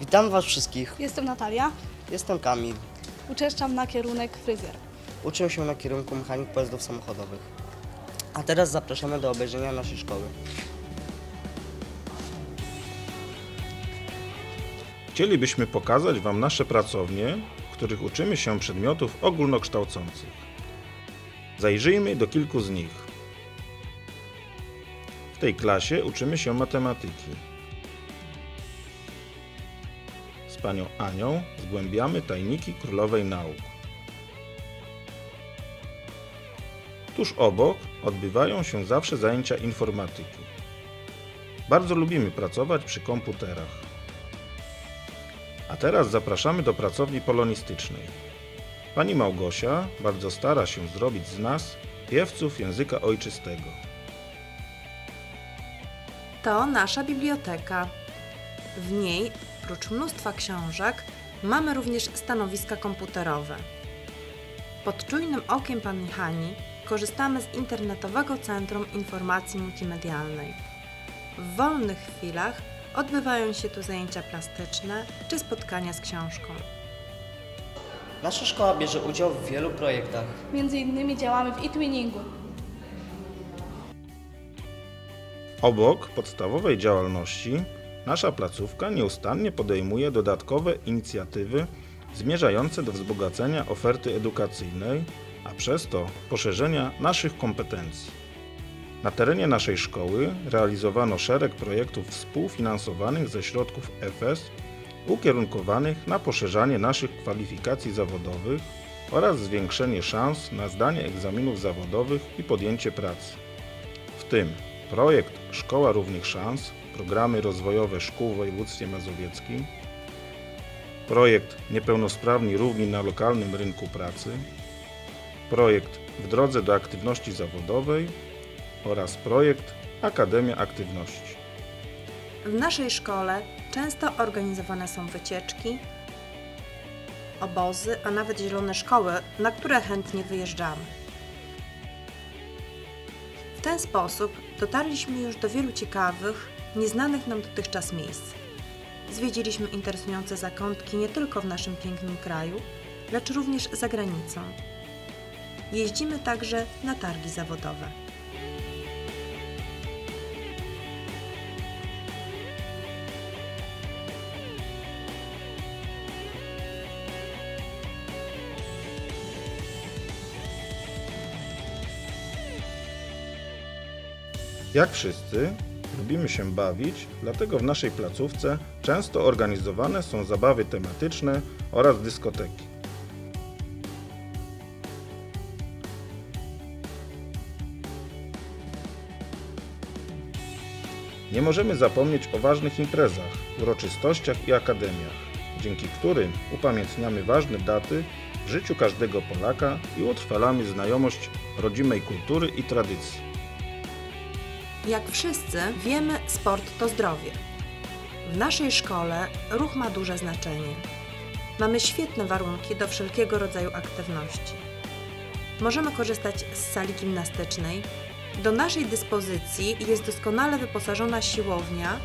Witam Was wszystkich. Jestem Natalia, Jestem Kamil. uczęszczam na kierunek fryzjer. Uczę się na kierunku mechanik pojazdów samochodowych. A teraz zapraszamy do obejrzenia naszej szkoły. Chcielibyśmy pokazać Wam nasze pracownie, w których uczymy się przedmiotów ogólnokształcących. Zajrzyjmy do kilku z nich. W tej klasie uczymy się matematyki. Panią Anią zgłębiamy tajniki królowej nauk. Tuż obok odbywają się zawsze zajęcia informatyki. Bardzo lubimy pracować przy komputerach. A teraz zapraszamy do pracowni polonistycznej. Pani Małgosia bardzo stara się zrobić z nas piewców języka ojczystego. To nasza biblioteka. W niej, prócz mnóstwa książek, mamy również stanowiska komputerowe. Pod czujnym okiem pani Hani korzystamy z internetowego Centrum Informacji Multimedialnej. W wolnych chwilach odbywają się tu zajęcia plastyczne czy spotkania z książką. Nasza szkoła bierze udział w wielu projektach. Między innymi działamy w e-twinningu. Obok podstawowej działalności nasza placówka nieustannie podejmuje dodatkowe inicjatywy zmierzające do wzbogacenia oferty edukacyjnej, a przez to poszerzenia naszych kompetencji. Na terenie naszej szkoły realizowano szereg projektów współfinansowanych ze środków EFES ukierunkowanych na poszerzanie naszych kwalifikacji zawodowych oraz zwiększenie szans na zdanie egzaminów zawodowych i podjęcie pracy. W tym projekt Szkoła Równych Szans, programy rozwojowe szkół w województwie mazowieckim, projekt Niepełnosprawni Równi na lokalnym rynku pracy, projekt W drodze do aktywności zawodowej oraz projekt Akademia Aktywności. W naszej szkole często organizowane są wycieczki, obozy, a nawet zielone szkoły, na które chętnie wyjeżdżamy. W ten sposób dotarliśmy już do wielu ciekawych, nieznanych nam dotychczas miejsc. Zwiedziliśmy interesujące zakątki nie tylko w naszym pięknym kraju, lecz również za granicą. Jeździmy także na targi zawodowe. Jak wszyscy, lubimy się bawić, dlatego w naszej placówce często organizowane są zabawy tematyczne oraz dyskoteki. Nie możemy zapomnieć o ważnych imprezach, uroczystościach i akademiach, dzięki którym upamiętniamy ważne daty w życiu każdego Polaka i utrwalamy znajomość rodzimej kultury i tradycji. Jak wszyscy wiemy, sport to zdrowie. W naszej szkole ruch ma duże znaczenie. Mamy świetne warunki do wszelkiego rodzaju aktywności. Możemy korzystać z sali gimnastycznej. Do naszej dyspozycji jest doskonale wyposażona siłownia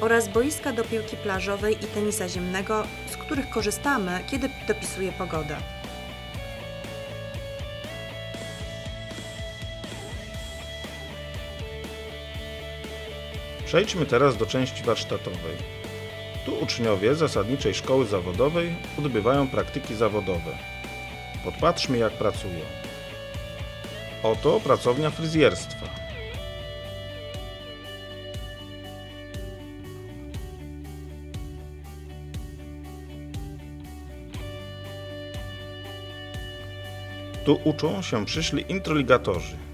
oraz boiska do piłki plażowej i tenisa ziemnego, z których korzystamy, kiedy dopisuje pogoda. Przejdźmy teraz do części warsztatowej. Tu uczniowie zasadniczej szkoły zawodowej odbywają praktyki zawodowe. Podpatrzmy jak pracują. Oto pracownia fryzjerstwa. Tu uczą się przyszli introligatorzy.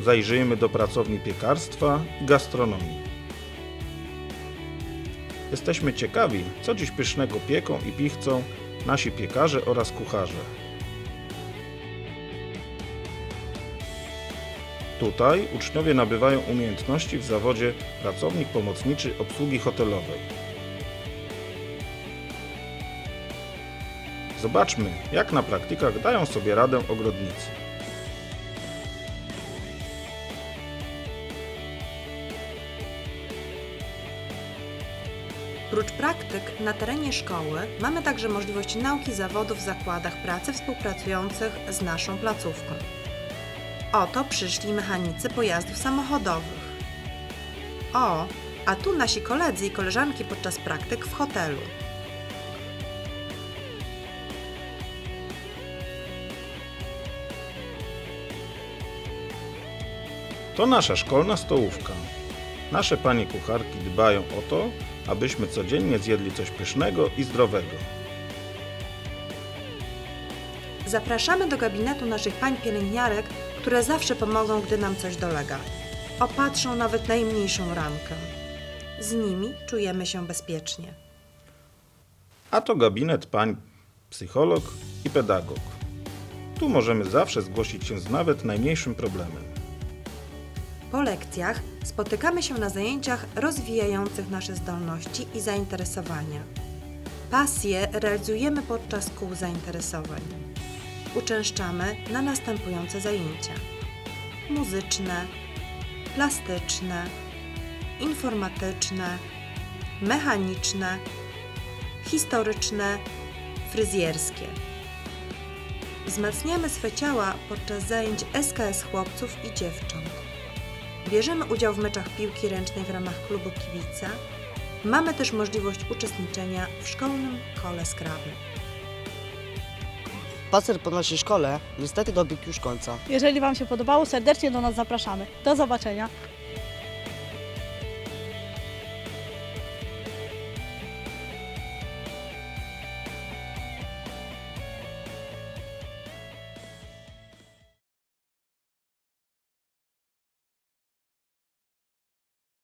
Zajrzyjmy do pracowni piekarstwa i gastronomii. Jesteśmy ciekawi, co dziś pysznego pieką i pichcą nasi piekarze oraz kucharze. Tutaj uczniowie nabywają umiejętności w zawodzie pracownik pomocniczy obsługi hotelowej. Zobaczmy, jak na praktykach dają sobie radę ogrodnicy. Prócz praktyk na terenie szkoły mamy także możliwość nauki zawodu w zakładach pracy współpracujących z naszą placówką. Oto przyszli mechanicy pojazdów samochodowych. O, a tu nasi koledzy i koleżanki podczas praktyk w hotelu. To nasza szkolna stołówka. Nasze panie kucharki dbają o to, abyśmy codziennie zjedli coś pysznego i zdrowego. Zapraszamy do gabinetu naszych pań pielęgniarek, które zawsze pomogą, gdy nam coś dolega. Opatrzą nawet najmniejszą rankę. Z nimi czujemy się bezpiecznie. A to gabinet pań psycholog i pedagog. Tu możemy zawsze zgłosić się z nawet najmniejszym problemem. Po lekcjach spotykamy się na zajęciach rozwijających nasze zdolności i zainteresowania. Pasje realizujemy podczas kół zainteresowań. Uczęszczamy na następujące zajęcia: muzyczne, plastyczne, informatyczne, mechaniczne, historyczne, fryzjerskie. Wzmacniamy swe ciała podczas zajęć SKS chłopców i dziewcząt. Bierzemy udział w meczach piłki ręcznej w ramach klubu Kibica. Mamy też możliwość uczestniczenia w szkolnym kole skrawnym. Spacer po naszej szkole niestety dobiegł już końca. Jeżeli Wam się podobało, serdecznie do nas zapraszamy. Do zobaczenia.